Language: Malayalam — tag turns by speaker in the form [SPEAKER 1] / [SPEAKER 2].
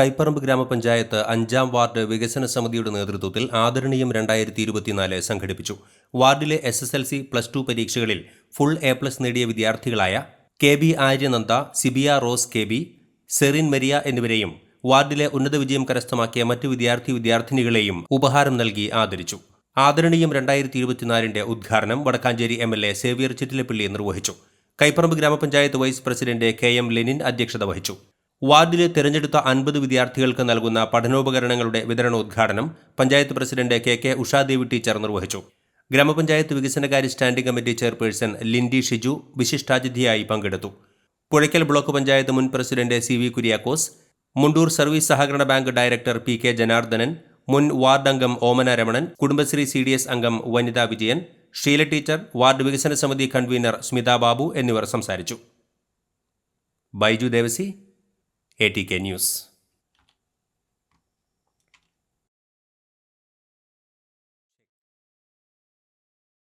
[SPEAKER 1] കൈപ്പറമ്പ് ഗ്രാമപഞ്ചായത്ത് അഞ്ചാം വാർഡ് വികസന സമിതിയുടെ നേതൃത്വത്തിൽ ആദരണീയം രണ്ടായിരത്തി ഇരുപത്തിനാല് സംഘടിപ്പിച്ചു. വാർഡിലെ S S L C plus two പരീക്ഷകളിൽ ഫുൾ എ പ്ലസ് നേടിയ വിദ്യാർത്ഥികളായ K B Aryananda Sibiya Rose K B Serin Maria എന്നിവരെയും വാർഡിലെ ഉന്നത വിജയം കരസ്ഥമാക്കിയ മറ്റ് വിദ്യാർത്ഥി വിദ്യാർത്ഥിനികളെയും ഉപഹാരം നൽകി ആദരിച്ചു. ആദരണീയം രണ്ടായിരത്തി ഇരുപത്തിനാലിന്റെ ഉദ്ഘാടനം Wadakkanchery M L A Xavier Chittilappally നിർവഹിച്ചു. കൈപ്പറമ്പ് ഗ്രാമപഞ്ചായത്ത് vice president K M Lenin അധ്യക്ഷത വഹിച്ചു. വാർഡിലെ തെരഞ്ഞെടുത്ത അൻപത് വിദ്യാർത്ഥികൾക്ക് നൽകുന്ന പഠനോപകരണങ്ങളുടെ വിതരണോദ്ഘാടനം panchayat president K K Ushadevi teacher നിർവഹിച്ചു. ഗ്രാമപഞ്ചായത്ത് വികസനകാര്യ standing committee chairperson Lindi Shiju വിശിഷ്ടാതിഥിയായി പങ്കെടുത്തു. പുഴയ്ക്കൽ ബ്ലോക്ക് പഞ്ചായത്ത് മുൻ president C V Kuriakose Mundur service സഹകരണ bank director P K Janardhanan മുൻ വാർഡ് അംഗം Omana Ramanan Kudumbashree C D S അംഗം വനിതാ വിജയൻ ഷീല ടീച്ചർ വാർഡ് വികസന സമിതി കൺവീനർ സ്മിതാ ബാബു എന്നിവർ സംസാരിച്ചു. Baiju Devasi A T K news